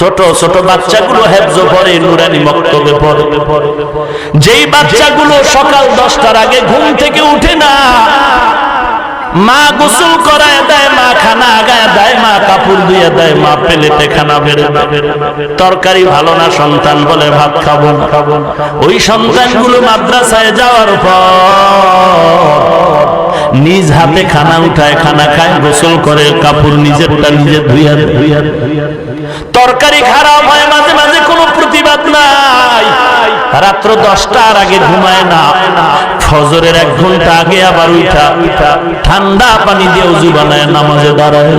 ছোট ছোট বাচ্চাগুলো হেফজ পড়ে নুরানি মক্তবে পড়ে যেই বাচ্চাগুলো সকাল দশটার আগে ঘুম থেকে উঠে না, মা গোসল করায় দেয়, মা খানা আগায় দেয়, মা কাপড় দিয়ে দেয়, মা পেলেতে খানা বেড়ে তরকারি ভালো না, সন্তান বলে ভাত খাব ওই সন্তানগুলো মাদ্রাসায় যাওয়ার পর নিজ হাতে খানা উঠায়, খানা খায়, গোসল করে, কাপড় নিজেরটা নিজে ধুইয়া ধুইয়া তরকারি খারাপ হয়, মাঝে মাঝে কোনো প্রতিবাদ নাই। রাত্র দশটার আগে ঘুমায় না। ফজরের এক ঘণ্টা আগে আবার উঠা। ঠান্ডা পানি দিয়ে উজু বানায়, নামাজে দাঁড়ায়।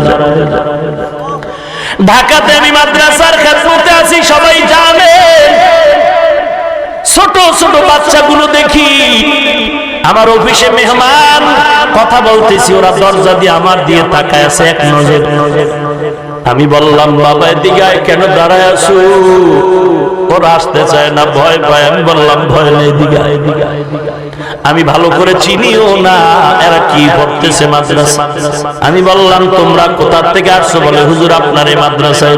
ঢাকাতে আমি মাদ্রাসার খেদমতে আছি, সবাই জানে ছোট ছোট বাচ্চাগুলো দেখি। আমার অফিসে মেহমান কথা বলতেছি ওরা দরজা দিয়ে আমার দিয়ে তাকায় আছে এক নজর। আমি বললাম বাবা আয়, কেন দাঁড়ায় আছো? ওরা আসতে চায় না ভয় পায়। আমি বললাম ভয় নেই এদিকে আয়। আমি ভালো করে চিনিও না এরা কি পড়তেছে মাদ্রাসা? আমি বললাম তোমরা কোথা থেকে আসছো? বলে হুজুর আপনার এই মাদ্রাসায়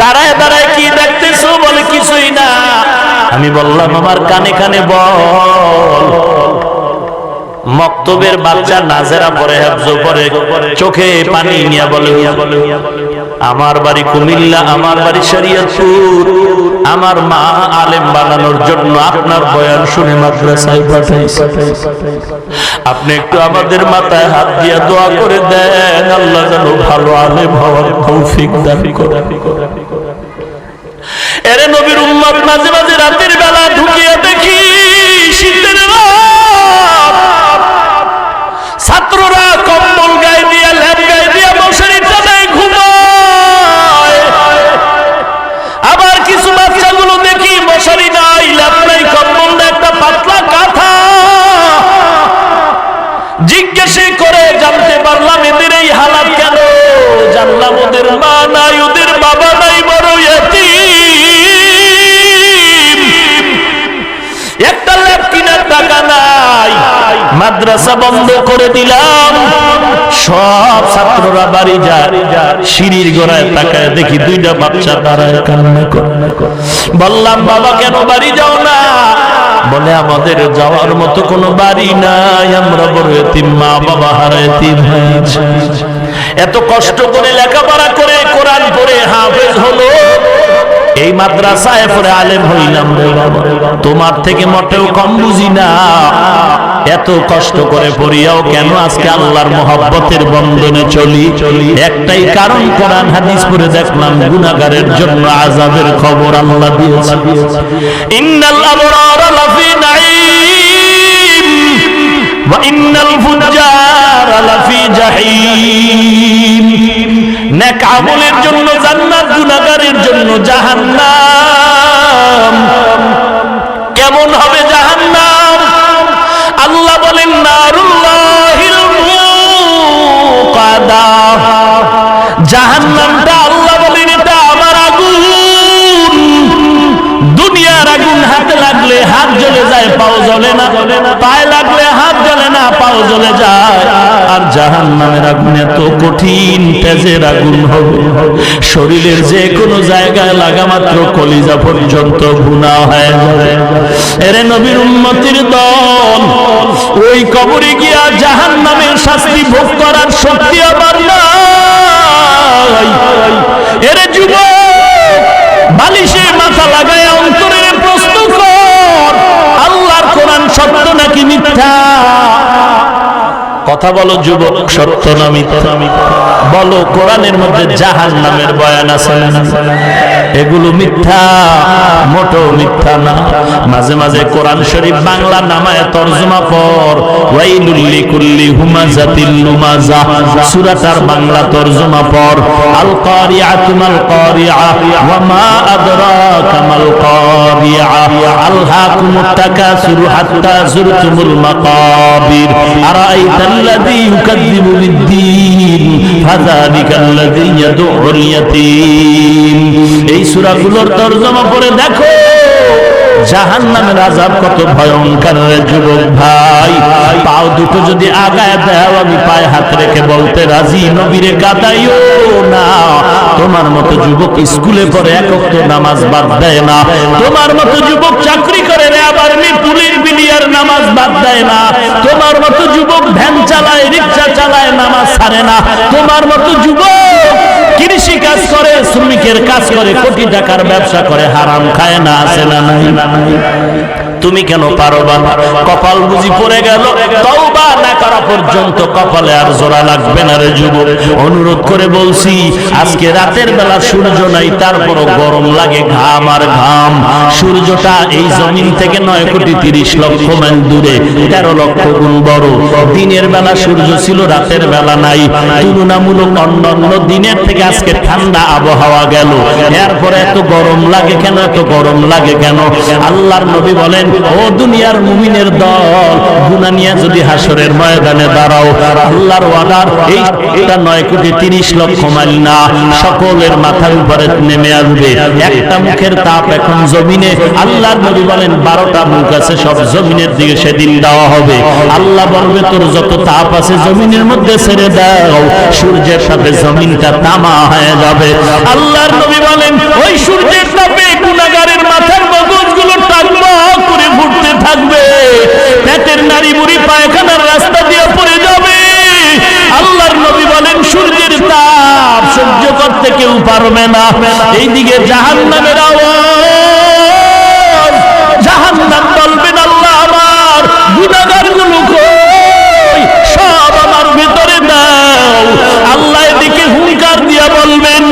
দাঁড়ায় দাঁড়ায় কি দেখতেছো? বলে কিছুই না। আমি বললাম, আমার কানে কানে বল। মক্তবের বাচ্চা নাজেরা পরে হেফজ পরে চোখে পানি নিয়ে বলে, আমার বাড়ি কুমিল্লা, আমার বাড়ি শরীয়তপুর। আমার মা আলেম বানানোর জন্য আপনার বয়ান শুনে মাদ্রাসায় পাঠাইছে। আপনি একটু আমাদের মাথায় হাত দিয়ে দোয়া করে দেন, আল্লাহ যেন ভালো আলেম হওয়ার তৌফিক দাবি করে এরে নবীর উম্মত মাঝে মাঝে রাতের বেলা মাদ্রাসা বন্ধ করে দিলাম। সব ছাত্ররা বাড়ি যায়, সিঁড়ির গোড়ায় তাকায় দেখি দুইটা বাচ্চা দাঁড়ায় কান্না করে বললাম, বাবা, কেন বাড়ি যাও না? বলে, আমাদের যাওয়ার মতো কোনো বাড়ি নাই। আমরা বড় এতিম, মা বাবা হারা এতিম এত কষ্ট করে লেখাপড়া করে মাদ্রাসায় পড়ে আলেম হইলাম। তোমার থেকে মোটেও কম বুঝি না। এত কষ্ট করে পড়িয়াও কেন আজকে আল্লাহর মোহাব্বতের বন্ধনে চলি? একটাই কারণ কোরআন হাদিস পড়ে দেখলাম, গুনাহগারের জন্য আযাবের খবর আল্লাহ দিয়েছে। ইন্নাল আবরার লাফি নাঈম ওয়া ইন্নাল ফুজ্জার লাফি জাহিম। নেক আমলের জন্য জান্নাত জাহান্নাম। জাহান নামের আগুন এত কঠিন, তেজের আগুন হবে। শরীরের যে কোনো জায়গায় লাগা মাত্র কলিজা পর্যন্ত গুণা হয়ে যাবে। এরে নবীর উন্নতির দল, ওই কবরে গিয়া জাহান নামের শাস্তি ভোগ করার শক্তি আমার নাই। এরে যুবক কথা বলো, যুবক, সত্য না মিথ্যা? বলো, কোরআনের মধ্যে জাহান নামের বয়ান আছে এগুলো মিথ্যা মোটো মিথ্যা না। মাঝে মাঝে কোরআন শরীফ বাংলা নামায় তরজমা পর, ওয়াইলুল লিকুল্লি হুমাজাতিল লুমাজা সূরাটার বাংলা তরজমা পর আল কারিআতু মাল কারিআ ওয়া মা আদরাকা মাল কারিআ। আলহাকুমুত তাকাসুর হাত্তা যুরতুমুল মাকাবির। আরাআইতাল্লাযী ইউকাযযিবু বিদ্দীন ফাযালিকাল্লাযী ইয়াদউল ইয়াতীম এই সূরাগুলোর তরজমা দেখো জাহান নামের আজাব কত ভয়ঙ্কর যুবক ভাই। পাও দুটো যদি আগায় আমি পায়ে হাত রেখে বলতে রাজি, নবীরে কাদাইও না। তোমার মতো যুবক স্কুলে পড়ে একক নামাজ বাদ দেয় না। তোমার মতো যুবক চাকরি করে রে, আবার বিলিয়ার নামাজ বাদ দেয় না। তোমার মতো যুবক ভ্যান চালায়, রিক্সা চালায়, নামাজ ছাড়ে না। তোমার মতো যুবক কৃষি কাজ করে, শ্রমিকের কাজ করে, কোটি টাকার ব্যবসা করে, হারাম খায় না, আছে না নাই? তুমি কেন পারো বা কপাল বুঝি পড়ে গেল। তওবা না করা পর্যন্ত কপালে আর জোড়া লাগবে না রে যুবক। অনুরোধ করে বলছি, আজকে রাতের বেলা সূর্য নাই, তারপরও গরম লাগে ঘাম আর ঘাম। সূর্যটা এই জমিন থেকে নয় কোটি তিরিশ লক্ষ মাইল দূরে, তেরো লক্ষ গুণ বড়। দিনের বেলা সূর্য ছিল, রাতের বেলা নাই। তুলনামূলক অন্যান্য দিনের থেকে আজকে ঠান্ডা আবহাওয়া গেল। এরপরে এত গরম লাগে কেন, এত গরম লাগে কেন? আল্লাহর নবী বলেন, ও দুনিয়ার মুমিনের দল গুনা নিয়ে যদি হাসরের ময়দানে দাঁড়াও। আল্লাহর ওয়াদার এই এটা নয় কোটি তিরিশ লক্ষ মাইল না, সকলের মাথার উপরে নেমে আসবে। একটা মুখের তাপ এখন জমিনে আল্লাহর নবী বলেন, বারোটা মুখ আছে, সব জমিনের দিকে সেদিন দেওয়া হবে। আল্লাহ বলবে, তোর যত তাপ আছে জমিনের মধ্যে ছেড়ে দাও, সূর্যের সাথে জমিনটা তামা হয়ে যাবে। আল্লাহর নবী বলেন, ওই সূর্যের তাপে গুনাগারের মাথার মগজগুলো টাকমা করে ফুটতে থাকবে পেটের নারী বুড়ি পায়খানার রাস্তা দিয়ে পড়ে যাবে আল্লাহর নবী বলেন সূর্যের তাপ সহ্য করতে কেউ পারবে না। এইদিকে জাহান্নামের আওয়াজ। জাহান্নাম বলবেন, আল্লাহ আমার গুনাহগারগুলো সব আমার ভিতরে দাও। আল্লাহ এদিকে হুঙ্কার দিয়া বলবেন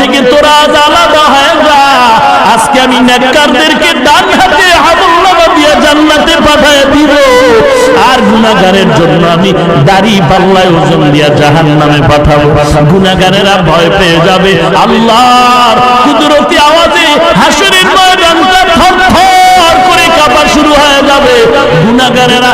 থেকে তোরা আজ আলাদা হয়ে যা। আজকে আমি নেককারদেরকে ডান হাতে হামুল্লাহ দিয়ে জান্নাতে পাঠায় দিব। আর গুণাগারের জন্য আমি দাড়ি পাল্লায় ওজন দিয়া জাহান নামে পাঠাবো। গুণাগারেরা ভয় পেয়ে যাবে। আল্লাহর কুদরতি আওয়াজে হাসুরের ময়দানটা থর থর করে কাঁপা শুরু হয়ে যাবে। গুণাগারেরা